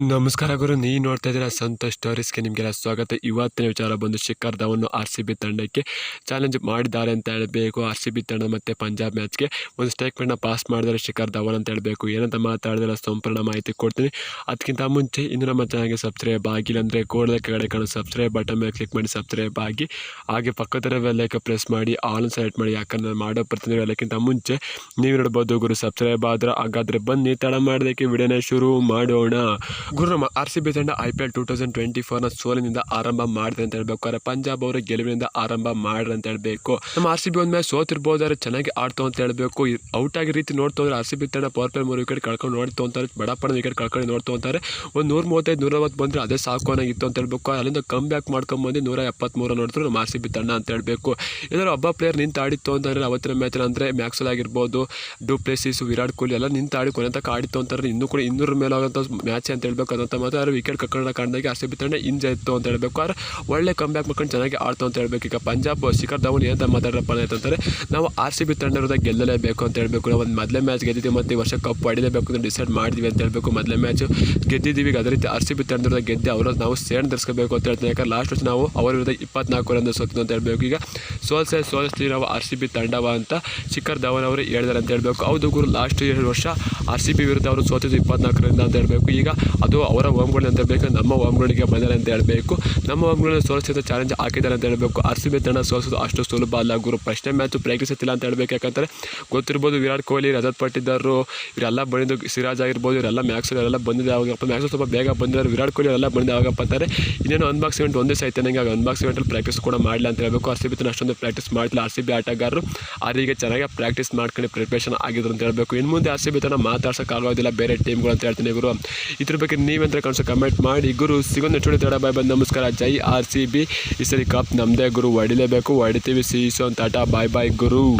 ನಮಸ್ಕಾರ ಗುರು ನೀ ನೋಡ್ತಾ ಇದ್ದೀರಾ ಸಂತೋಷ್ ಸ್ಟೋರೀಸ್ಗೆ ನಿಮಗೆಲ್ಲ ಸ್ವಾಗತ. ಇವತ್ತಿನ ವಿಚಾರ ಬಂದು Shikhar Dhawan R C B ತಂಡಕ್ಕೆ ಚಾಲೆಂಜ್ ಮಾಡಿದ್ದಾರೆ ಅಂತ ಹೇಳಬೇಕು. ಆರ್ ಸಿ ಬಿ ತಂಡ ಮತ್ತು ಪಂಜಾಬ್ ಮ್ಯಾಚ್ಗೆ ಒಂದು ಸ್ಟೇಟ್ಮೆಂಟ್ನ ಪಾಸ್ ಮಾಡಿದರೆ ಶಿಖರ್ ಧವನ್ ಅಂತ ಹೇಳಬೇಕು. ಏನಂತ ಮಾತಾಡಿದ್ರೆ ಸಂಪೂರ್ಣ ಮಾಹಿತಿ ಕೊಡ್ತೀನಿ. ಅದಕ್ಕಿಂತ ಮುಂಚೆ ಇನ್ನು ನಮ್ಮ ಚಾನಲ್ಗೆ ಸಬ್ಸ್ಕ್ರೈಬ್ ಆಗಿಲ್ಲ ಅಂದರೆ ಕೂಡಲೇ ಕೆಳಗಡೆ ಕಾಣೋ ಸಬ್ಸ್ಕ್ರೈಬ್ ಬಟನ್ ಮೇಲೆ ಕ್ಲಿಕ್ ಮಾಡಿ ಸಬ್ಸ್ಕ್ರೈಬ್ ಆಗಿ. ಹಾಗೆ ಪಕ್ಕದ ವೆಲ್ಲೈಕ ಪ್ರೆಸ್ ಮಾಡಿ ಆಲ್ ಸೆಲೆಕ್ಟ್ ಮಾಡಿ. ಯಾಕಂದ್ರೆ ಮಾಡೋ ಪ್ರತಿನಿಧಿ ಎಲ್ಲಕ್ಕಿಂತ ಮುಂಚೆ ನೀವು ನೋಡ್ಬೋದು ಗುರು ಸಬ್ಸ್ಕ್ರೈಬ್ ಆದ್ರೆ ಹಾಗಾದರೆ ಬನ್ನಿ, ತಡ ಮಾಡೋದಕ್ಕೆ ವಿಡಿಯೋನೇ ಶುರು ಮಾಡೋಣ. ಗುರು ನಮ್ಮ ಆರ್ ಸಿ ಬಿ ತಂಡ I P L two thousand twenty ಫೋರ್ನ ಸೋಲಿನಿಂದ ಆರಂಭ ಮಾಡಿದೆ ಅಂತ ಹೇಳ್ಬೇಕಾದ್ರೆ ಪಂಜಾಬ್ ಅವರು ಗೆಲುವಿನಿಂದ ಆರಂಭ ಮಾಡ್ರಿ ಅಂತ ಹೇಳಬೇಕು. ನಮ್ಮ ಆರ್ ಸಿ ಬಿ ಒಂದ್ಮೇಲೆ ಸೋತಿರ್ಬೋದಾದ್ರೆ ಚೆನ್ನಾಗಿ ಆಡ್ತು ಅಂತ ಹೇಳಬೇಕು. ಔಟ್ ಆಗಿ ರೀತಿ ನೋಡ್ತು ಹೋದ್ರೆ ಆರ್ ಸಿ ಬಿ ತಂಡ ಪವರ್ ಪ್ಲೇ ಮೂರು ವಿಕೆಟ್ ಕಳ್ಕೊಂಡು ನೋಡ್ತು ಅಂತಾರೆ. ಬಡಪಣ ವಿಕೆಟ್ ಕಳ್ಕೊಂಡು ನೋಡ್ತು ಅಂತಾರೆ. ಒಂದು ನೂರ ಮೂವತ್ತೈದು, ನೂರ ಅರವತ್ತು ಬಂದರೆ ಅದೇ ಸಾಕು ಅನ್ನೋಗಿತ್ತು ಅಂತ ಹೇಳ್ಬೇಕು. ಅಲ್ಲಿಂದ ಕಮ್ ಬ್ಯಾಕ್ ಮಾಡ್ಕೊಂಬಂದು ನೂರ ಎಪ್ಪತ್ತ್ಮೂರು ನೋಡಿದ್ರು ನಮ್ಮ ಆರ್ ಸಿ ಬಿ ತಂಡ ಅಂತ ಹೇಳಬೇಕು. ಏನಾದ್ರು ಒಬ್ಬ ಪ್ಲೇಯರ್ ನಿಂತು ಆಡಿತ್ತು ಅಂತಂದರೆ ಅವತ್ತಿನ ಮ್ಯಾಚ್ ಅಂದರೆ ಮ್ಯಾಕ್ಸಲ್ ಆಗಿರ್ಬೋದು ಡು ಪ್ಲೇಸಿಸ್ ವಿರಾಟ್ ಕೊಹ್ಲಿ ಎಲ್ಲ ನಿಂತು ಆಡಿ ಕೊನೆ ತನಕ ಆಡಿತ್ತು ಅಂತಾರೆ. ಇನ್ನೂ ಕೂಡ ಇನ್ನೂರ ಮೇಲೆ ಆಗೋಂಥ ಮ್ಯಾಚ್ ಅಂತ ಹೇಳ್ಬೇಕು ಅನ್ನೋಂಥ ಮಾತು. ವಿಕೆಟ್ ಕಕ್ಕಂಡ ಕಾಣ್ದಾಗೆ ಆರ್ ಸಿ ಬಿ ತಂಡ ಇತ್ತು ಅಂತ ಹೇಳಬೇಕು. ಆದರೆ ಒಳ್ಳೆ ಕಮ್ ಬ್ಯಾಕ್ ಮಾಡ್ಕೊಂಡು ಚೆನ್ನಾಗಿ ಆಡ್ತು ಅಂತ ಹೇಳಬೇಕು. ಈಗ ಪಂಜಾಬ್ ಶಿಖರ್ ಧವನ್ ಏನಂತ ಮಾತಾಡಪ್ಪ ಅಂತಂದರೆ, ನಾವು ಆರ್ ಸಿ ಬಿ ತಂಡ ಗೆಲ್ಲಲೇಬೇಕು ಅಂತ ಹೇಳಬೇಕು. ನಾವು ಒಂದು ಮೊದಲೇ ಮ್ಯಾಚ್ ಗೆದ್ದಿದ್ದೀವಿ ಮತ್ತು ಈ ವರ್ಷ ಕಪ್ ಹೊಡಿಲೇಬೇಕು ಅಂತ ಡಿಸೈಡ್ ಮಾಡಿದ್ವಿ ಅಂತ ಹೇಳಬೇಕು. ಮೊದಲೇ ಮ್ಯಾಚ್ ಗೆದ್ದಿದ್ದೀವಿ. ಈಗ ಅದೇ ರೀತಿ ಆರ್ ಸಿ ಬಿ ತಂಡದ ಗೆದ್ದೆ ಅವರ ನಾವು ಸೇಣ್ ಧರಿಸ್ಕೋಬೇಕು ಅಂತ ಹೇಳ್ತಾರೆ. ಯಾಕಂದ್ರೆ ಲಾಸ್ಟ್ ವರ್ಷ ನಾವು ಅವರ ವಿರುದ್ಧ ಇಪ್ಪತ್ನಾಲ್ಕು ರನ್ ಸೋತಿದ್ದು ಅಂತ ಹೇಳಬೇಕು. ಈಗ ಸೋಲ್ಸೆ ಸೋಲಿಸ್ತೀವಿ ನಾವು ಆರ್ ಸಿ ಬಿ ತಂಡವ ಅಂತ ಶಿಖರ್ ಧವನ್ ಅವರು ಹೇಳಿದ್ದಾರೆ ಅಂತ ಹೇಳಬೇಕು. ಹೌದು ಗುರು ಲಾಸ್ಟ್ ವರ್ಷ ಆರ್ ಸಿ ಬಿ ವಿರುದ್ಧ ಅವರು ಸೋತಿದ್ದು ಇಪ್ಪತ್ನಾಲ್ಕರಿಂದ ಅಂತ ಹೇಳಬೇಕು. ಈಗ ಅದು ಅವರ ಹೋಮ್ಗಳು ಅಂತ ಹೇಳಬೇಕು, ನಮ್ಮ ಹೋಮ್ಗಳಿಗೆ ಬಂದರೆ ಅಂತ ಹೇಳಬೇಕು, ನಮ್ಮ ಹೋಮ್ಗಳನ್ನ ಸೋಲಿಸಿದ ಚಾಲೆಂಜ್ ಹಾಕಿದ್ದಾರೆ ಅಂತ ಹೇಳಬೇಕು. ಆರ್ ಸಿ ಬಿ ತಂಡ ಸೋಲಿಸೋದು ಅಷ್ಟು ಸುಲಭ ಅಲ್ಲ ಗುರು. ಪ್ರಶ್ನೆ ಮ್ಯಾಚ್ ಪ್ರಯತ್ನಿಸುತ್ತಿಲ್ಲ ಅಂತ ಹೇಳಬೇಕು. ಯಾಕಂದರೆ ಗೊತ್ತಿರ್ಬೋದು ವಿರಾಟ್ ಕೊಹ್ಲಿ, ರಜತ್ ಪಟ್ಟಿದ್ದಾರು ಇವರೆಲ್ಲ ಬಂದಿದ್ದು ಸಿರಾಜ್ ಆಗಿರ್ಬೋದು, ಇವರೆಲ್ಲ ಮ್ಯಾಕ್ಸ್ ಇವರೆಲ್ಲ ಬಂದಿದೆ ಯಾವಾಗಪ್ಪ ಮ್ಯಾಕ್ಸ್ ಸ್ವಲ್ಪ ಬೇಗ ಬಂದಿದ್ದಾರೆ. ವಿರಾಟ್ ಕೊಹ್ಲಿ ಎಲ್ಲ ಬಂದಿದೆ ಯಾವಾಗಪ್ಪ ಅಂತಾರೆ ಇನ್ನೇನು ಅನ್ಬಾಕ್ಸ್ ಇವೆಂಟ್ ಒಂದೇ ಸೈತೆ ನನಗೆ ಆಗ ಅನ್ಬಾಕ್ಸ್ ಇವೆಂಟಲ್ಲಿ ಪ್ರಾಕ್ಟೀಸ್ ಕೂಡ ಮಾಡಲಿಲ್ಲ ಅಂತ ಹೇಳಬೇಕು. ಆರ್ ಸಿ ಬಿ ಅಷ್ಟೊಂದು ಪ್ರಾಕ್ಟೀಸ್ ಮಾಡಿಲ್ಲ ಆರ್ ಸಿ ಬಿ ಆಟಗಾರರು ಅವರಿಗೆ ಚೆನ್ನಾಗಿ ಪ್ರಾಕ್ಟೀಸ್ ಮಾಡ್ಕೊಂಡು ಪ್ರಿಪ್ರೇಷನ್ ಆಗಿದ್ರು ಅಂತ ಹೇಳಬೇಕು. ಇನ್ನು ಮುಂದೆ ಆರ್ ಸಿ ಬಿ ತನ ಮಾತಾಡ್ಸೋಕ್ಕಾಗೋದಿಲ್ಲ ಬೇರೆ ಟೀಮ್ಗಳು ಅಂತ ಹೇಳ್ತೀನಿ ಗುರು. ಇದ್ರ ಬಗ್ಗೆ ನೀವೆಂತ ಕನ್ಸೋ ಕಮೆಂಟ್ ಮಾಡಿ. ಗುರು ಸಿಗೋ ಚೂಡಿ ತಡ ಬಾಯ್ ಬಂದು ನಮಸ್ಕಾರ. ಜೈ ಆರ್ ಸಿ ಬಿ. ಈ ಸರಿ ಕಪ್ ನಮ್ಮದೇ ಗುರು. ಹೊಡಿಲೇಬೇಕು. ಹೊಡಿತೀವಿ. ಸೀಸೋ ಟಾಟಾ ಬಾಯ್ ಬಾಯ್ ಗುರು.